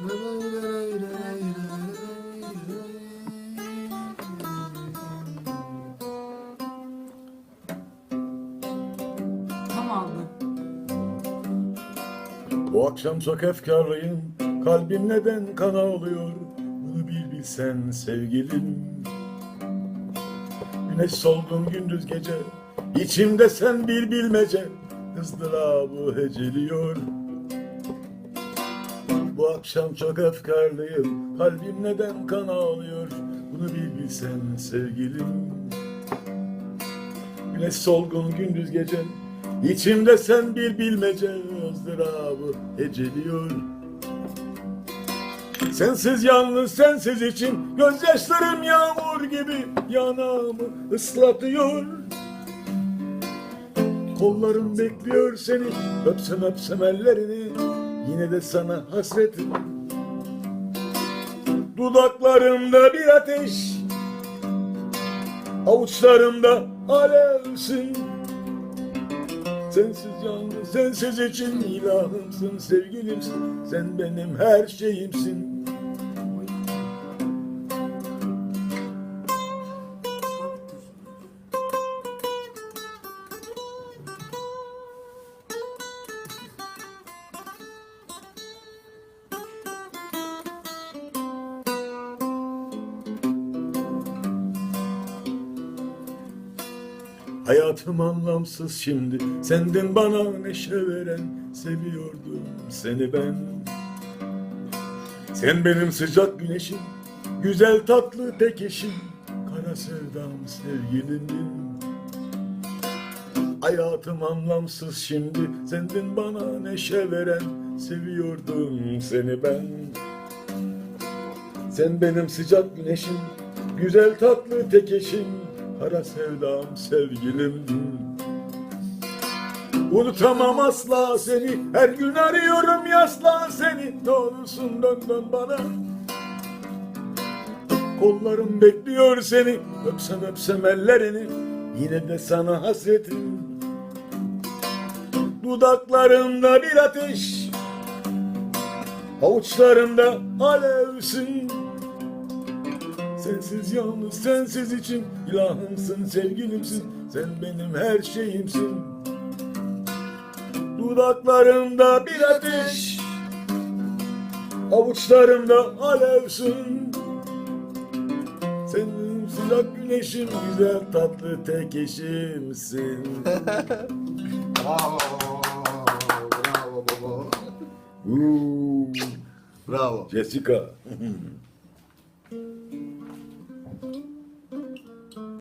Tam aldı. Bu akşam çok efkarlıyım. Kalbim neden kan ağlıyor Bunu bir bilsen sevgilim. Güneş solgun gündüz gece. İçimde sen bir bilmece. Izdırabı heceliyor Bu akşam çok efkarlıyım. Kalbim neden kan ağlıyor Bunu bir bilsen sevgilim. Güneş solgun gündüz gece. İçimde sen bir bilmece ızdırabı heceliyor. Sensiz yalnız sensiz için Gözyaşlarım yağmur gibi yanağımı ıslatıyor. Kollarım bekliyor seni Öpsem öpsem ellerini Yine de sana hasretim Dudaklarımda bir ateş. Avuçlarımda alevsin Sensiz yalnız sensiz için ilahımsın sevgilimsin. Sen benim her şeyimsin Hayatım anlamsız şimdi. Senden bana neşe veren Seviyordum seni ben. Sen benim sıcak güneşim Güzel tatlı tek eşim Kara sevdam sevgilimim Hayatım anlamsız şimdi. Senden bana neşe veren Seviyordum seni ben. Sen benim sıcak güneşim Güzel tatlı tek eşim Kara sevdam sevgilimdin Unutamam asla seni. Her gün arıyorum yasla seni. Ne dön dön bana. Kollarım bekliyor seni. Öpsem öpsem ellerini. Yine de sana hasretim. Dudaklarımda bir ateş. Avuçlarımda alevsin Sensiz yalnız sensiz için ilahımsın sevgilimsin Sen benim her şeyimsin Dudaklarımda bir ateş Avuçlarımda alevsin Sen benim sıcak güneşim Güzel tatlı tek eşimsin Bravo. Bravo baba. Bravo. Jessica